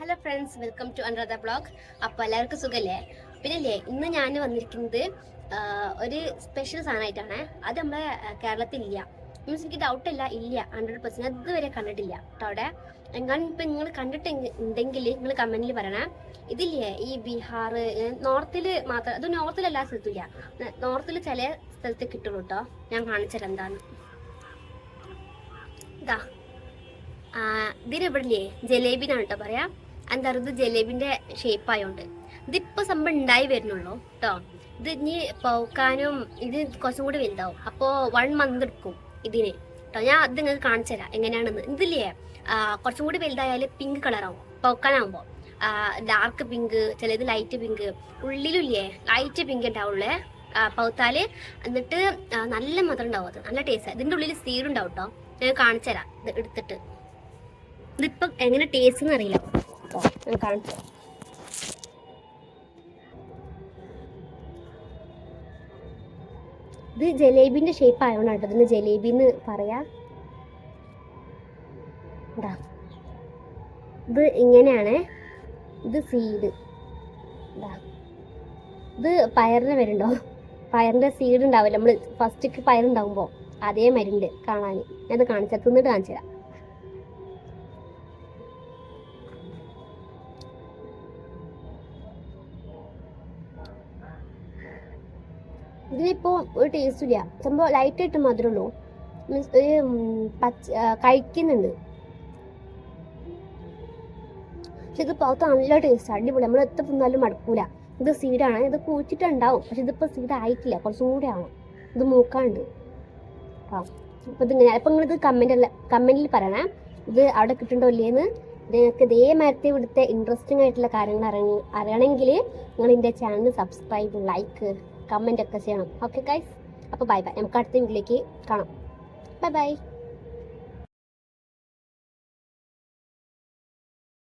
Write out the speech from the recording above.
Hello friends welcome to Anuradha blog അപ്പോൾ എല്ലാവർക്കും സുഖല്ലേ? പിന്നല്ലേ ഇന്ന് ഞാൻ വന്നിരിക്കുന്നത് ഒരു സ്പെഷ്യൽ സാധനമായിട്ടാണ്. അത് നമ്മളെ ആ, കേരളത്തിലില്ല. മീൻസ് എനിക്ക് ഡൗട്ടില്ല ഇല്ല ഹൺഡ്രഡ് പെർസെന്റ് അതുവരെ കണ്ടിട്ടില്ല. കേട്ടോ അവിടെ. എങ്ങാനും ഇപ്പം നിങ്ങൾ കണ്ടിട്ട് ഉണ്ടെങ്കിൽ നിങ്ങൾ കമന്റിൽ പറയണേ. ഇതില്ലേ ഈ ബീഹാർ നോർത്തിൽ മാത്രം അത് നോർത്തിൽ എല്ലാ സ്ഥലത്തും ഇല്ല. നോർത്തിൽ ചില സ്ഥലത്ത് കിട്ടുള്ളൂ കേട്ടോ ഞാൻ കാണിച്ചത് എന്താണ് ഇതാ ഇതിനെവിടില്ലേ ജലേബിന്നാണ് കേട്ടോ പറയാ. എന്താ പറയുക ഇത് ജലേബിന്റെ ഷേപ്പ് ആയോണ്ട്. ഇതിപ്പോ സംഭവം ഉണ്ടായി വരുന്നുള്ളൂ കേട്ടോ ഇത് ഇനി പോക്കാനും ഇത് കുറച്ചും കൂടി വലുതാവും. അപ്പോൾ വൺ മന്ത് എടുക്കും ഇതിന്. കേട്ടോ ഞാൻ അത് നിങ്ങൾക്ക് കാണിച്ചു തരാം. എങ്ങനെയാണെന്ന്. ഇതില്ലേ കുറച്ചും കൂടി വലുതായാൽ പിങ്ക് കളറാവും പോക്കാനാവുമ്പോ. ഡാർക്ക് പിങ്ക് ചിലത് ലൈറ്റ് പിങ്ക് ഉള്ളിലില്ലേ ലൈറ്റ് പിങ്ക് ഉണ്ടാവുള്ളേ പൗത്താൽ എന്നിട്ട് നല്ല മധുരം ഉണ്ടാവും അത്. നല്ല ടേസ്റ്റ് ഇതിന്റെ ഉള്ളിൽ സീഡ് ഉണ്ടാവും കേട്ടോ ഞാൻ കാണിച്ചു തരാം. ഇത് എടുത്തിട്ട്. ഇതിപ്പോ എങ്ങനെ ടേസ്റ്റ് എന്ന് അറിയില്ല. കേട്ടോ ഞാൻ കാണിച്ചു. ഇത് ജലേബിന്റെ ഷേപ്പ് ആയതുകൊണ്ടാണ് കേട്ടോ ഇതിന് ജലേബി എന്ന് പറയാ. ഇതാ. ഇങ്ങനെയാണ്. ഇത് സീഡ് ഇതാ. പയറിന് വരുന്നുണ്ടോ പയറിന്റെ സീഡ് ഉണ്ടാവില്ല? നമ്മൾ ഫസ്റ്റ് പയറുണ്ടാവുമ്പോൾ അതേ മരുണ്ട് കാണാൻ ഞാനത് കാണിച്ചാൽ തിന്നിട്ട് കാണിച്ചു തരാം. ഇതിനിപ്പോ ഒരു ടേസ്റ്റ് ഇല്ല. സംഭവം ലൈറ്റ് ആയിട്ട് ഉള്ളൂ. മീൻസ് ഒരു പച്ച കഴിക്കുന്നുണ്ട്. പക്ഷെ ഇത് പുറത്ത് നല്ല ടേസ്റ്റ് അടിപൊളി. നമ്മൾ എത്ര തിന്നാലും മടക്കൂല. ഇത് സീഡാണ്. ഇത് കൂച്ചിട്ടുണ്ടാവും. പക്ഷെ ഇതിപ്പോ സീഡ് ആയിട്ടില്ല കുറച്ചും കൂടെ ആവും ഇത് മൂക്കാണ്ട് ആ അപ്പൊ ഇതിങ്ങനെ. അപ്പൊ നിങ്ങളിത് കമന്റ് അല്ല കമന്റിൽ പറയണേ. ഇത് അവിടെ കിട്ടുന്നുണ്ടോ ഇല്ലേന്ന്. നിങ്ങൾക്ക് ഇതേ മരത്തെ ഇവിടുത്തെ ഇൻട്രസ്റ്റിംഗ് ആയിട്ടുള്ള കാര്യങ്ങൾ അറിയ അറിയണമെങ്കിൽ നിങ്ങൾ എന്റെ ചാനൽ സബ്സ്ക്രൈബ് ലൈക്ക് കമന്റ് ഒക്കെ ചെയ്യണം. ഓക്കെ ഗൈസ് അപ്പോൾ ബൈ ബൈ നമുക്ക് അടുത്ത വീട്ടിലേക്ക് കാണാം. Bye bye